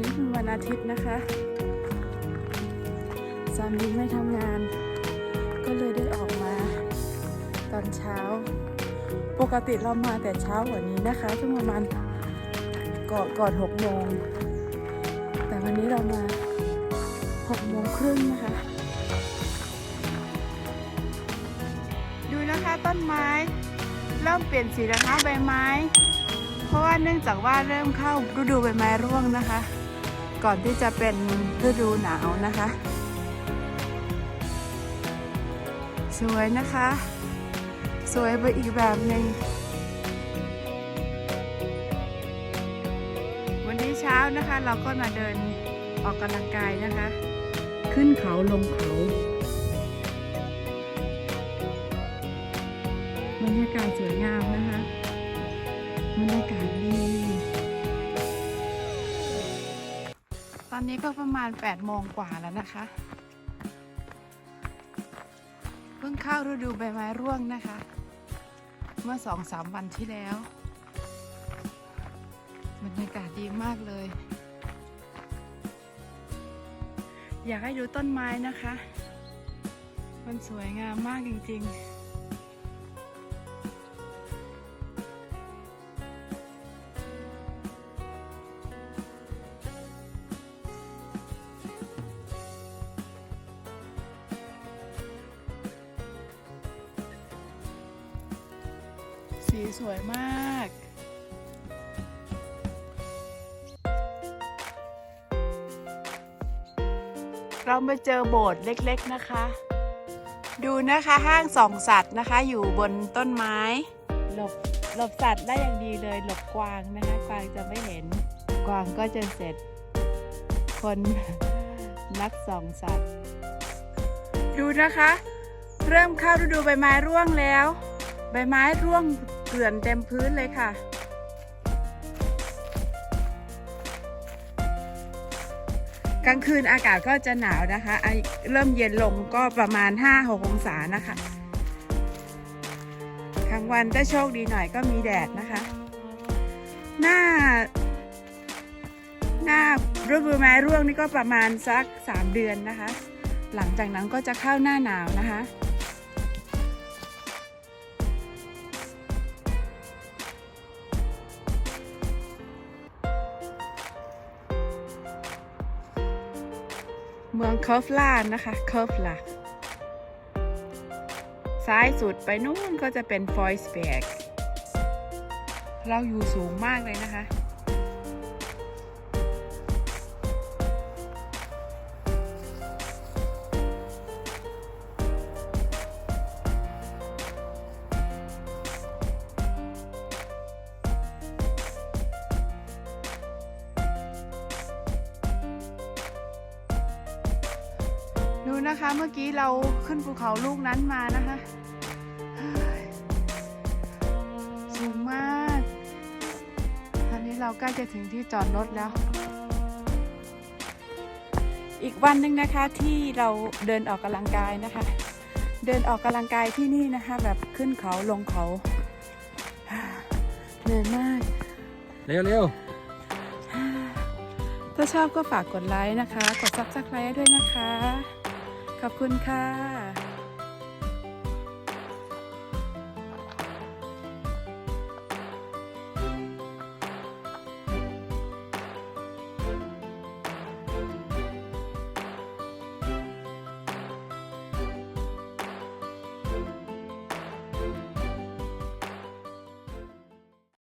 นี้เป็นวันอาทิตย์นะคะสามีไม่ทำงาน ก็เลยได้ออกมา ตอนเช้า ปกติเรามาแต่เช้ากว่านี้นะคะช่วงประมาณก่อนก่อนหกโมงแต่วันนี้เรามาหกโมงครึ่งนะคะ ดูนะคะต้นไม้เริ่มเปลี่ยนสีแล้วนะคะใบไม้ เพราะว่าเนื่องจากว่าเริ่มเข้าฤดูใบไม้ร่วงนะคะ ก่อนที่จะเป็นฤดูหนาวนะคะ สวยนะคะ สวยไปอีกแบบหนึ่งวันนี้เช้านะคะเราก็มาเดินออกกำลังกายนะคะ ขึ้นเขาลงเขาบรรยากาศสวยงามนะคะบรรยากาศดี อนนี้ก็ประมาณ8โมงกว่าแล้วนะคะ เพิ่งเข้าฤดูใบไม้ร่วงนะคะ เมื่อสองสามวันที่แล้ว บรรยากาศดีมากเลย อยากให้ดูต้นไม้นะคะ มันสวยงามมากจริงๆ สีสวยมาก เรามาเจอโบสถ์เล็กๆนะคะ ดูนะคะห้างส่องสัตว์นะคะ อยู่บนต้นไม้ หลบหลบสัตว์ได้อย่างดีเลย หลบกวางนะคะ กวางจะไม่เห็น กวางก็จะเสร็จ คนนักส่องสัตว์ ดูนะคะ เริ่มเข้าฤดูใบไม้ร่วงแล้ว ใบไม้ร่วง เกลื่อนเต็มพื้นเลยค่ะ กลางคืนอากาศก็จะหนาวนะคะไอเริ่มเย็นลงก็ประมาณ 5-6 องศานะคะกลางวันถ้าโชคดีหน่อยก็มีแดดนะคะ หน้า หน้าฤดูไม้ร่วงนี่ก็ประมาณสัก 3 เดือนนะคะ หลังจากนั้นก็จะเข้าหน้าหนาวนะคะ เมืองเคิร์ฟลานะคะเคิร์ฟลาซ้ายสุดไปนู่นก็จะเป็นฟอยสเบกเราอยู่สูงมากเลยนะคะ ดูนะคะ เมื่อกี้เราขึ้นภูเขาลูกนั้นมานะคะเฮ้ยสูงมาก ตอนนี้เราใกล้จะถึงที่จอดรถแล้ว อีกวันหนึ่งนะคะที่เราเดินออกกำลังกายนะคะ เดินออกกำลังกายที่นี่นะคะ แบบขึ้นเขาลงเขาเหนื่อยมาก เร็วเร็วถ้าชอบก็ฝากกดไลค์นะคะ กดซับสไครต์ด้วยนะคะ ขอบคุณค่ะ